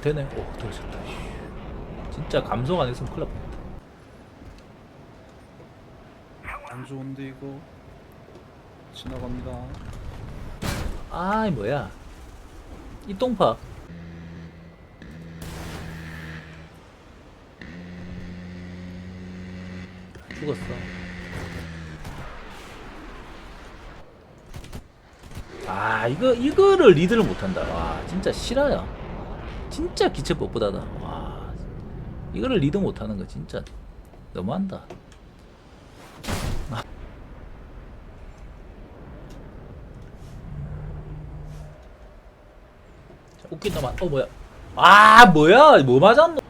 되네. 오, 들어졌다. 진짜 감속 안 했으면 큰일 날 뻔했다. 안 좋은데 이거 지나갑니다. 아, 이 뭐야? 이 똥파. 죽었어. 아, 이거 이거를 리드를 못한다. 와, 진짜 실화야. 진짜 기체 뻣뻣하다. 와, 이거를 리드 못하는 거 진짜 너무한다. 자, 웃긴다만. 어 뭐야? 아 뭐야? 뭐 맞았노?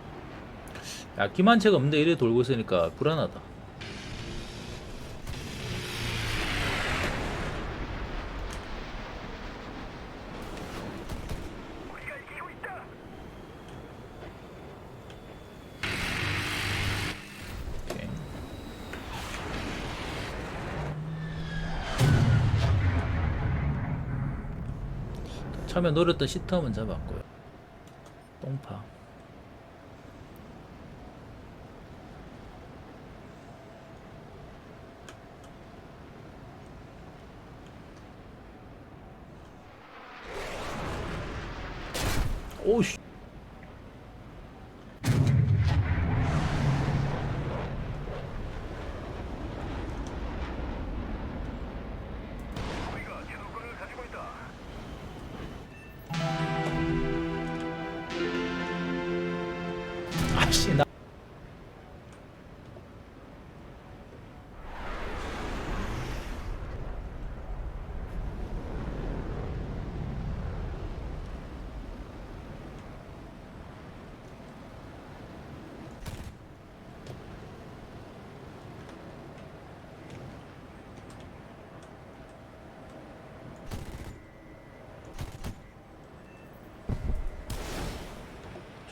야 기만체가 없는데 이래 돌고 있으니까 불안하다. 처음에 노렸던 시텀은 잡았고요. 똥파. 오씨.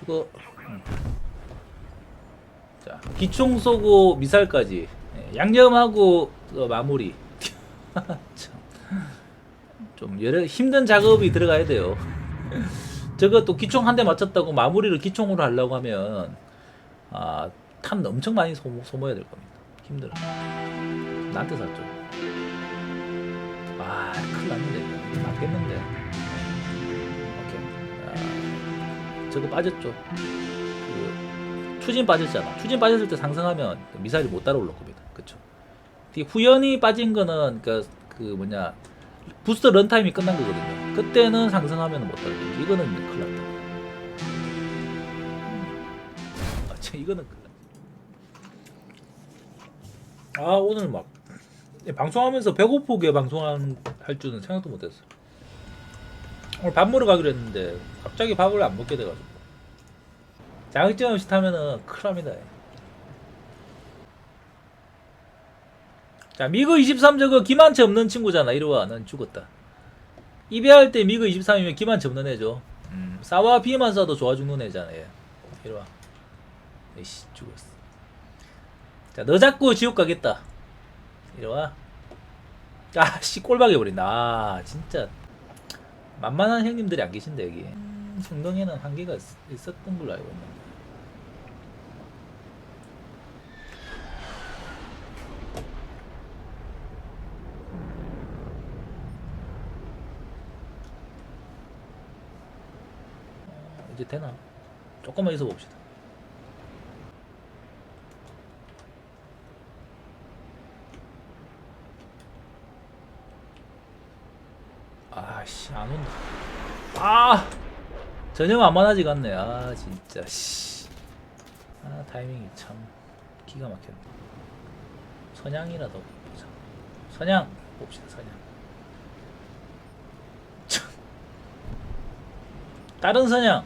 음. 자 기총 쏘고 미사일까지. 예, 양념하고 어, 마무리. 참. 좀 여러 힘든 작업이 들어가야 돼요. 저거 또 기총 한 대 맞췄다고 마무리를 기총으로 하려고 하면 아, 탐 엄청 많이 소모, 소모해야 될 겁니다. 힘들어. 나한테 샀죠. 아 큰일 났는데. 맞겠는데 저거 빠졌죠 그 추진 빠졌잖아. 추진 빠졌을 때 상승하면 그 미사일이 못 따라올 겁니다. 그쵸? 후연이 빠진 거는 그, 그 뭐냐 부스터 런타임이 끝난 거거든요. 그때는 상승하면 못 따라옵니다. 이거는 큰일 났다. 아, 참, 이거는 큰일 났다. 아 오늘 막 방송하면서 배고프게 방송할 줄은 생각도 못했어. 오늘 밥 먹으러 가기로 했는데 갑자기 밥을 안 먹게 돼가지고. 자격증 없이 타면은 큰일 납니다. 자, 미그 23 저거 기만치 없는 친구잖아. 이리 와. 난 죽었다. 이배할 때 미그 23이면 기만치 없는 애죠. 음, 싸와 비만 쏴도 좋아 죽는 애잖아. 얘. 이리 와. 에이씨, 죽었어. 자, 너 잡고 지옥 가겠다. 이리 와. 아, 씨, 꼴박 해버린다. 아, 진짜. 만만한 형님들이 안 계신데, 여기. 음, 성동에는 한계가 있, 있었던 걸로 알고 있는데. 어, 이제 되나? 조금만 있어 봅시다. 아씨 안 온다. 아 전혀 만만하지가 않네. 아 진짜 씨. 아 타이밍이 참 기가 막혔네. 선양이라도 보자. 선양 봅시다 선양. 참. 다른 선양,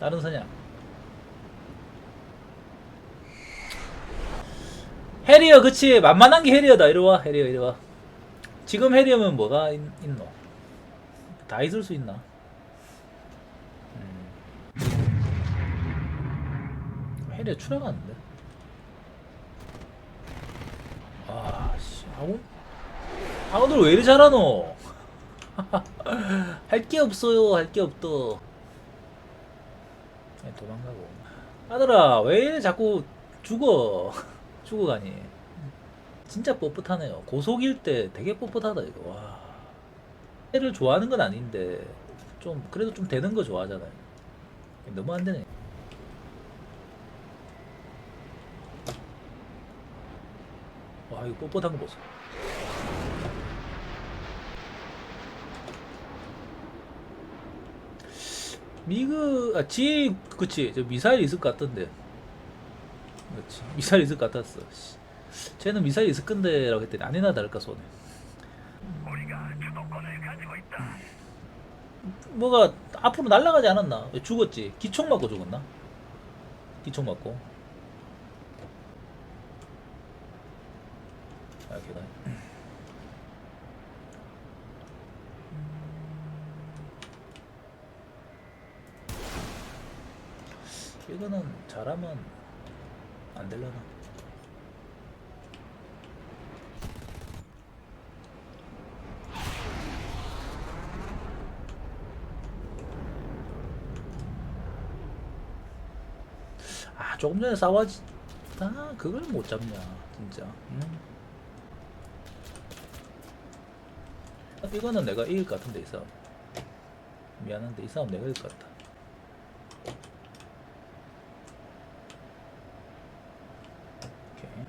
다른 선양. 해리어 그치 만만한 게 해리어다 이리 와 해리어 이리 와 지금 해리어면 뭐가 있, 있노 다 있을 수 있나? 음. 해리어 추락하는데? 아 씨 아군 아군들 왜 이리 잘하노? 할 게 없어요 할 게 없더 도망가고. 아들아 왜 자꾸 죽어? 죽어가니. 진짜 뻣뻣하네요. 고속일 때 되게 뻣뻣하다 이거. 와 애를 좋아하는 건 아닌데 좀 그래도 좀 되는 거 좋아하잖아요. 너무 안 되네. 와 이거 뻣뻣한 거 보소 미그 아지 그치. 저 미사일 있을 것 같던데. 그렇지 미사일 있을 것 같았어. 씨. 쟤는 미사일 있을 건데라고 했더니 아니나 다를까 손에 뭐가 앞으로 날아가지 않았나? 왜 죽었지. 기총 맞고 죽었나? 기총 맞고. 아 계단 이거는 잘하면 안 되려나? 아 조금 전에 싸워지 아 그걸 못 잡냐 진짜. 음. 이거는 내가 이길 것 같은데 이 싸움 미안한데 이 싸움 내가 이길 것 같다 오케이.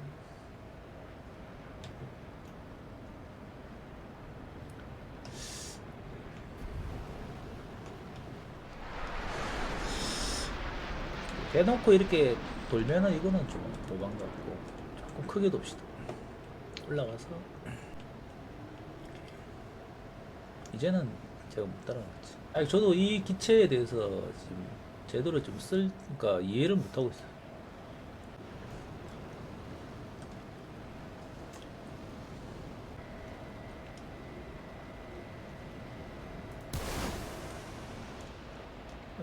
대놓고 이렇게 돌면은 이거는 좀 도망 같고 조금 크게 돕시다. 올라가서 이제는 제가 못 따라갔지. 아니 저도 이 기체에 대해서 지금 제대로 좀 쓸, 그러니까 이해를 못 하고 있어요.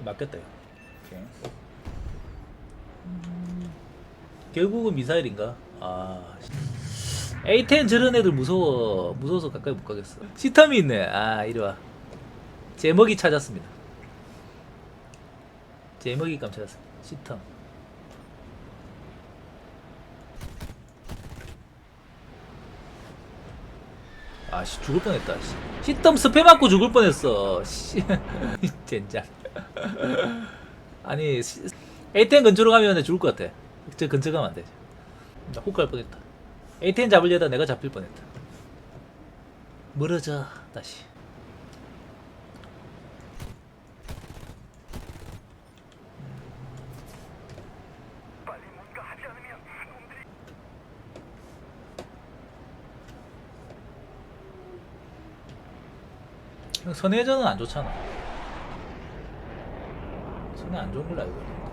맞겠다 이 결국은 미사일인가? 아 씨. A10 저런 애들 무서워 무서워서 가까이 못 가겠어. 시텀이 있네. 아 이리 와. 제먹이 찾았습니다. 제먹이 감 찾았습니다. 시텀 아씨 죽을 뻔했다 씨. 시텀 스페 맞고 죽을 뻔했어 씨. 젠장. 아니 시- A10 근처로 가면 죽을 것 같아 저 근처 가면 안돼 나훅 갈 뻔했다. A10 잡으려다 내가 잡힐 뻔했다. 멀어져 다시. 형, 선회전은 안 좋잖아. 선회 안 좋은 걸로 알고 있는데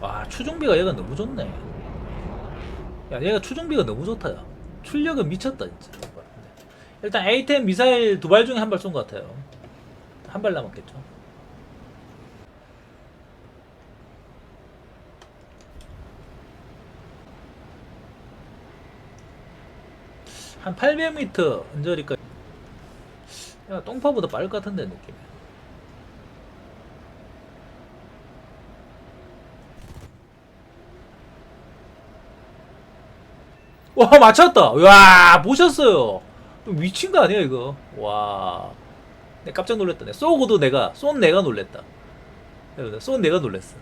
와 추종비가 얘가 너무 좋네. 야 얘가 추종비가 너무 좋다 야. 출력은 미쳤다 진짜. 일단 A10 미사일 두 발 중에 한 발 쏜 것 같아요. 한 발 남았겠죠? 한 800m 언저리까지. 야 똥파보다 빠를 것 같은데 느낌이 와 맞췄다. 와 보셨어요. 미친 거 아니야 이거? 와. 내 깜짝 놀랐다. 내 쏘고도 내가 쏜 내가 놀랬다. 여러분들 쏜 내가 놀랬어.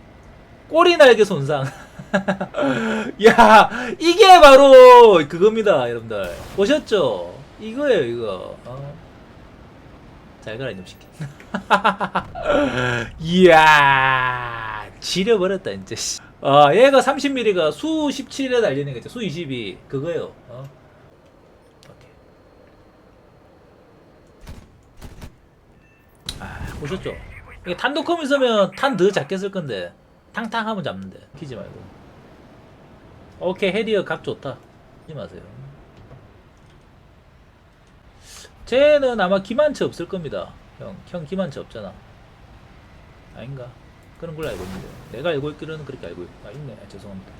꼬리 날개 손상. 야 이게 바로 그겁니다 여러분들. 보셨죠? 이거예요 이거. 어. 잘 가라 이놈 새끼. 이야 지려버렸다 이제 씨. 아 얘가 30mm가 수 17에 달리는 거죠 수 22 그거요. 어? 아 보셨죠? 이게 탄도컴 있으면 탄 더 작게 쓸 건데 탕탕 하면 잡는데. 키지 말고. 오케이 헤디어 각 좋다. 하지 마세요. 쟤는 아마 기만치 없을 겁니다. 형, 형 기만치 없잖아. 아닌가? 그런 걸로 알고 있는데. 내가 알고 있기로는 그렇게 알고 있... 아 있네. 아, 죄송합니다.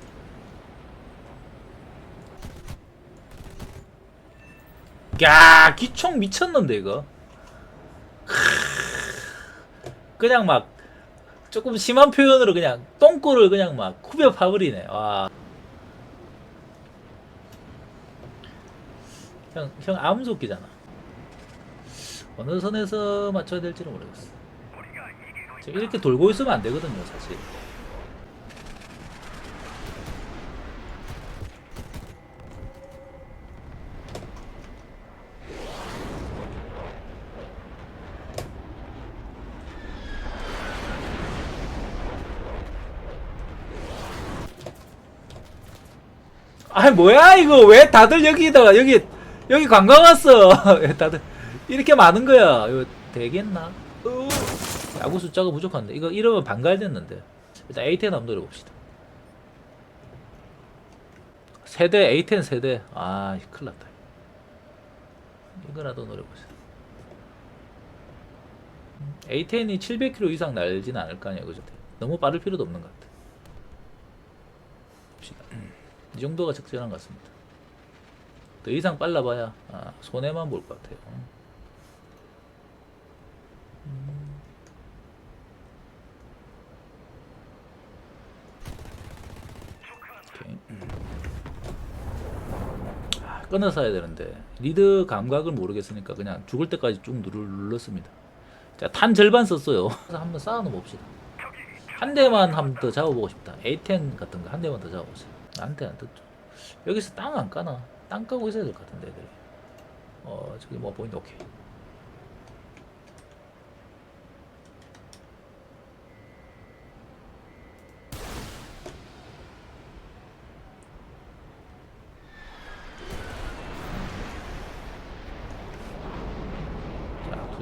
야 기총 미쳤는데 이거. 크. 그냥 막 조금 심한 표현으로 그냥 똥꼬를 그냥 막 후벼 파버리네. 와. 형, 형 암속기잖아. 어느 선에서 맞춰야 될지는 모르겠어 이렇게 돌고 있으면 안 되거든요 사실. 아이 뭐야 이거? 왜 다들 여기다가 여기 여기 관광 왔어? 왜 다들 이렇게 많은 거야? 이거 되겠나? 어. 야구 숫자가 부족한데. 이거 이러면 반갈됐는데. 일단 A10 한번 노려봅시다. 세대 A10 세대. 아 큰일 났다. 이거라도 노려보자 A10이 700km 이상 날진 않을 거 아니야 그죠? 너무 빠를 필요도 없는 것 같아. 봅시다. 이 정도가 적절한 것 같습니다. 더 이상 빨라봐야 아, 손해만 볼 것 같아요. 음. 오케이. 음. 아, 끊어서 해야 되는데 리드 감각을 모르겠으니까 그냥 죽을 때까지 쭉 눌렀습니다. 자, 탄 절반 썼어요. 한번 쌓아놓 봅시다. 한 대만 한번더 잡아보고 싶다. A10 같은 거 한 대만 더 잡아보세요. 나한테 안 듣죠. 여기서 땅 안 까나? 땅 까고 있어야 될 것 같은데, 애들이. 어, 저기 뭐 보인다, 오케이.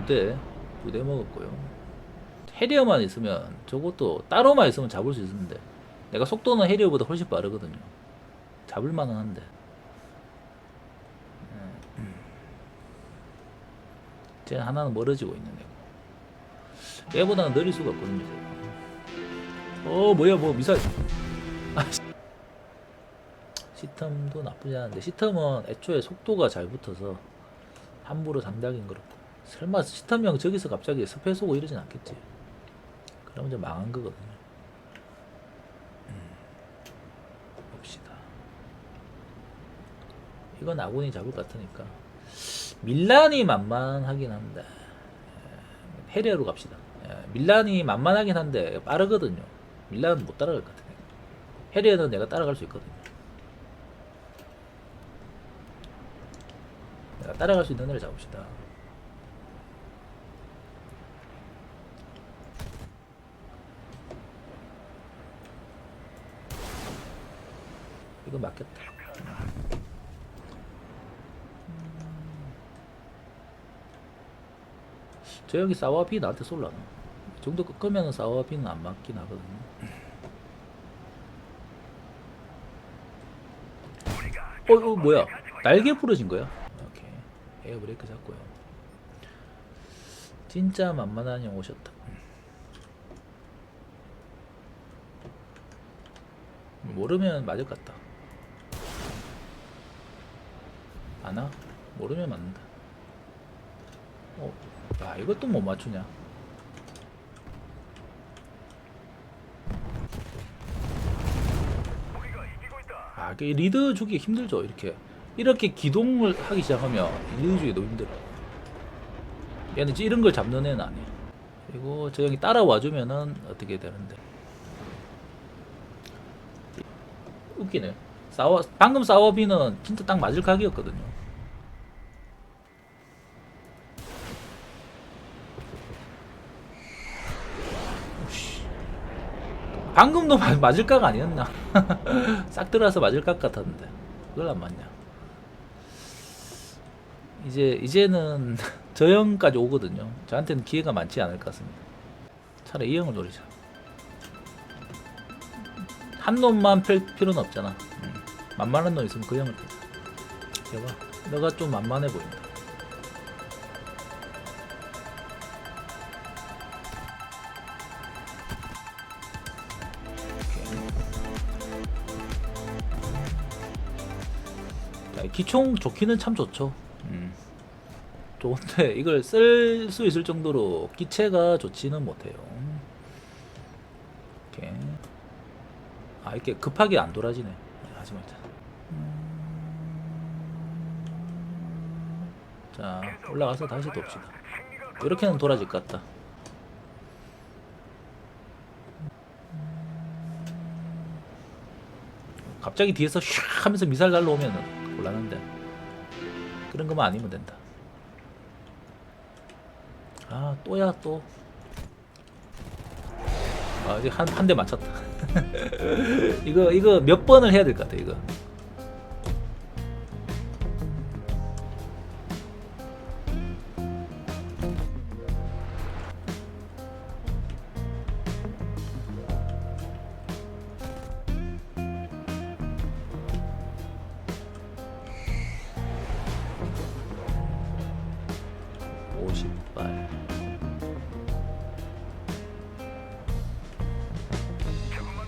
자, 두 대, 두대 먹었고요. 해리어만 있으면 저것도 따로만 있으면 잡을 수 있는데 내가 속도는 해리어보다 훨씬 빠르거든요. 잡을 만은 한데. 음. 쟤 하나는 멀어지고 있는 애고. 얘보다는 느릴 수가 없거든요. 어 뭐야 뭐 미사일. 아, 씨. 시텀도 나쁘지 않은데 시텀은 애초에 속도가 잘 붙어서 함부로 상당히 그렇고 설마 시텀형 저기서 갑자기 스페 쏘고 이러진 않겠지. 그러면 이제 망한 거거든요. 음, 봅시다. 이건 아군이 잡을 것 같으니까 밀란이 만만하긴 한데 에, 해리어로 갑시다. 에, 밀란이 만만하긴 한데 빠르거든요. 밀란은 못 따라갈 것 같아요. 해리어는 내가 따라갈 수 있거든요. 내가 따라갈 수 있는 애를 잡읍시다. 이거 맞겠다. 저 여기 사와비 나한테 쏠라나? 이 정도 끄면은 사와비는 안 맞긴 하거든요. 어, 어 뭐야? 날개 부러진 거야? 오케이. 에어 브레이크 잡고요. 진짜 만만한 형 오셨다. 모르면 맞을 것 같다. 아나? 모르면 맞는다. 어, 야, 이것도 못 맞추냐? 아, 이게 리드 주기 힘들죠, 이렇게. 이렇게 기동을 하기 시작하면 리드 주기 너무 힘들어. 얘는 이런 걸 잡는 애는 아니야. 그리고 저 형이 따라와 주면은 어떻게 되는데. 웃기네. 싸워 방금 싸워비는 진짜 딱 맞을 각이었거든요. 방금도 마- 맞을 각 아니었나? 싹 들어와서 맞을 각 같았는데 그걸 안 맞냐? 이제 이제는 저 형까지 오거든요. 저한테는 기회가 많지 않을 것 같습니다. 차라리 이 형을 노리자. 한 놈만 펼 필요는 없잖아. 음. 만만한 놈 있으면 그 형을 빼자. 여봐, 너가 좀 만만해 보인다. 기총 좋기는 참 좋죠. 음. 좋은데 이걸 쓸 수 있을 정도로 기체가 좋지는 못해요. 이렇게 아 이렇게 급하게 안 돌아지네. 하지 말자. 자 올라가서 다시 돕시다. 이렇게는 돌아질 것 같다. 갑자기 뒤에서 슉 하면서 미사일 날라오면 곤란한데 그런 것만 아니면 된다. 아 또야 또. 아 이제 한한 대 맞췄다. 이거 이거 몇 번을 해야 될 것 같아 이거.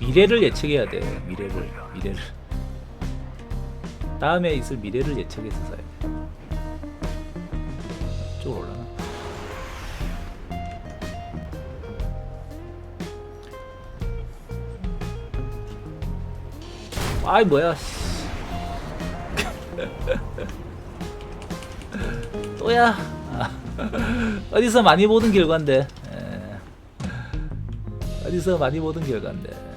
미래를 예측해야 돼. 미래를 미래를. 다음에 있을 미래를 예측해서 써야 돼. 쪽으로 올라가. 아이 뭐야. 씨. 또야. 아, 어디서 많이 보던 결과인데. 에. 어디서 많이 보던 결과인데.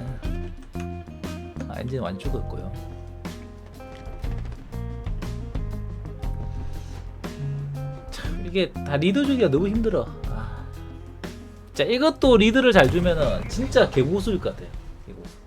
아, 엔진 많이 죽었고요. 음, 참 이게 다 리드 주기가 너무 힘들어. 아. 자 이것도 리드를 잘 주면은 진짜 개고수일 것 같아요. 개고수.